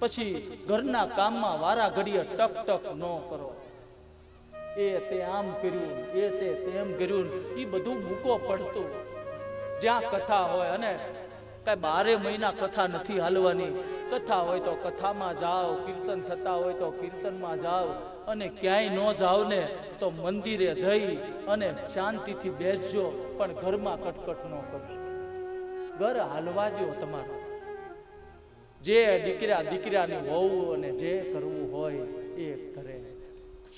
પછી ઘરના કામમાં વારા ઘડીએ ટક ટક ન કરો. એ તે આમ કર્યું, એ તે તેમ કર્યું એ બધું મૂકો પડતું. જ્યાં કથા હોય અને કઈ બારે મહિના કથા નથી હાલવાની. કથા હોય તો કથામાં જાઓ, કીર્તન થતા હોય તો કીર્તનમાં જાઓ. અને ક્યાંય ન જાઓ ને તો મંદિરે જઈ અને શાંતિથી બેસજો, પણ ઘરમાં કટકટ ન કરશો. ઘર હાલવા દો તમારું. જે દીકરા દીકરાની વહુ અને જે કરવું હોય એ કરે.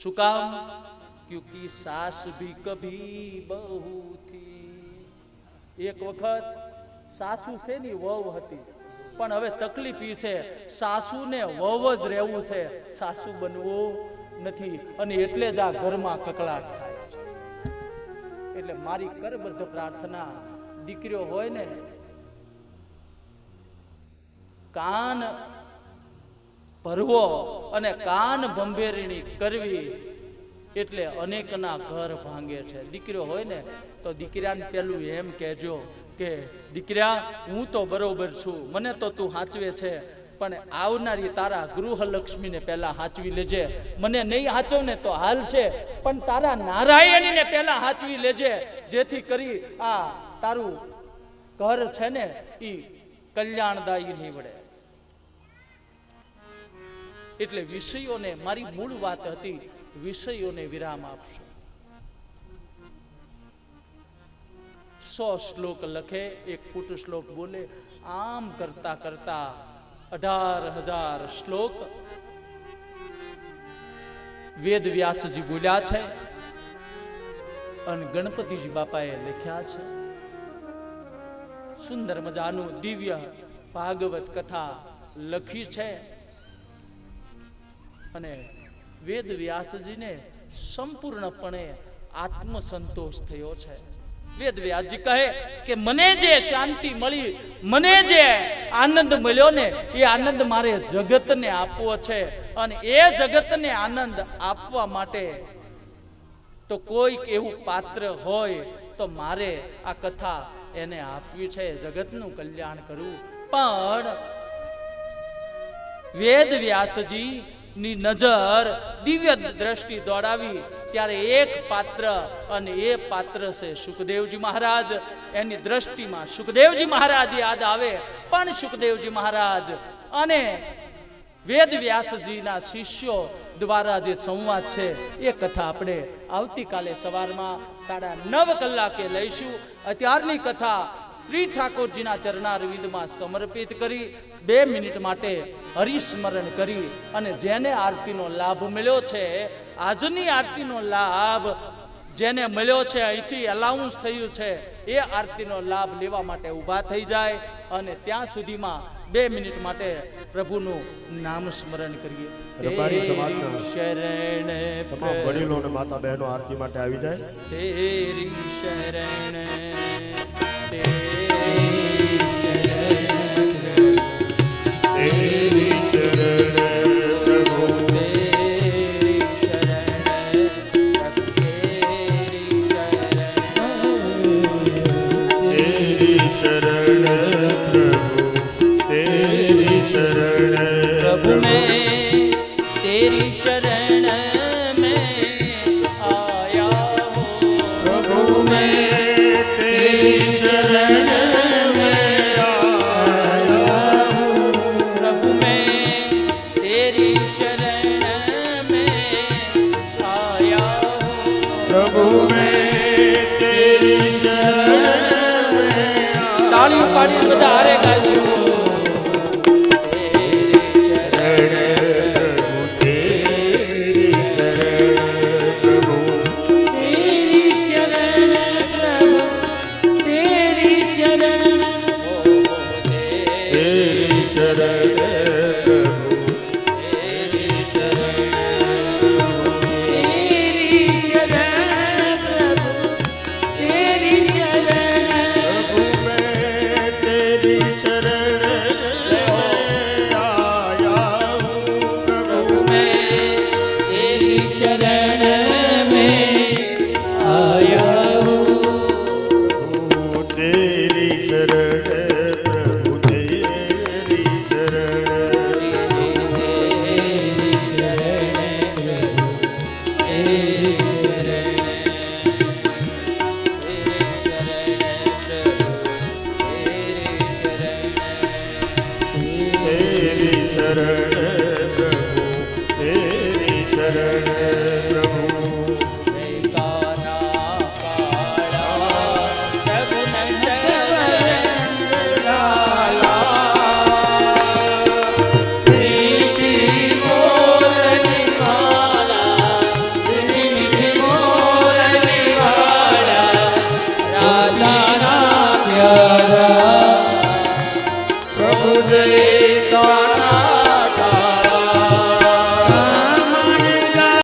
શું કામ? ક્યુકી સાસ ભી કભી બહુ થી એક વખત સાસુ છે ની વહુ હતી? પણ હવે તકલીફ ઈ છે. સાસુને વહુ જ રહેવું છે. સાસુ બનવું નથી અને એટલે જ આ ઘરમાં કકળાટ થાય એટલે મારી કરબદ્ધ પ્રાર્થના દીકરીઓ હોય ને કાન ભરવો અને કાન ભંભેરણી કરવી એટલે અનેકના ઘર ભાંગે છે. દીકરો હોય ને, તો દીકરાને પેલું એમ કહેજો કે, દીકરા, હું તો બરોબર છું, મને તો તું હાચવે છે, પણ આવનારી તારા ગૃહલક્ષ્મીને પહેલા હાચવી લેજે. મને નહીં હાચો ને તો હાલ છે, પણ તારા નારાયણીને પહેલા હાચવી લેજે, જેથી કરી આ તારું ઘર છે ને એ કલ્યાણદાયી નીવડે. એટલે વિષયોને મારી મૂળ વાત હતી, વિષયોને વિરામ આપશો. સો શ્લોક લખે, એક ફૂટ શ્લોક બોલે, આમ કરતા કરતા અઢાર હજાર શ્લોક વેદ વ્યાસજી બોલ્યા છે અને ગણપતિજી બાપાએ લખ્યા છે. સુંદર મજાનું દિવ્ય ભાગવત કથા લખી છે. અને વેદ વ્યાસજીને સંપૂર્ણપણે આત્મસંતોષ થયો છે. વેદ વ્યાસજી કહે કે, મને જે શાંતિ મળી, મને જે આનંદ મળ્યો ને, એ આનંદ મારે જગતને આપવો છે. અને એ જગતને આનંદ આપવા માટે તો કોઈક એવું પાત્ર હોય તો મારે આ કથા એને આપવી છે, જગતનું કલ્યાણ કરવું. પણ વેદ વ્યાસજી ની નજર દિવ્ય દ્રષ્ટિ દોડાવી ત્યારે એક પાત્ર અને એ પાત્ર છે સુખદેવજી મહારાજ. એની દ્રષ્ટિમાં સુખદેવજી મહારાજ યાદ આવે, પણ સુખદેવજી મહારાજ અને વેદ વ્યાસજીના શિષ્યો દ્વારા જે સંવાદ છે, એ કથા આપણે આવતીકાલે સવારમાં સાડા નવ કલાકે લઈશું. અત્યારની કથા શ્રી ઠાકોરજીના ચરણારવિંદમાં સમર્પિત કરી બે મિનિટ માટે હરિસ્મરણ કરી અને જેને આરતીનો લાભ મળ્યો છે આજની આરતીનો લાભ જેને મળ્યો છે અહીંથી અલાઉન્સ થયું છે એ આરતીનો લાભ લેવા માટે ઊભા થઈ જાય અને ત્યાં સુધીમાં બે મિનિટ માટે પ્રભુનું નામ સ્મરણ કરીએ. શરણ વડીલો અને માતા બહેનો આરતી માટે આવી જાય. શરણ તેરી શરણ ਪਾਣੀ ਪਾਣੀ ਵਧਾਰੇਗਾ ਸ਼ਿਵ ಶರಣ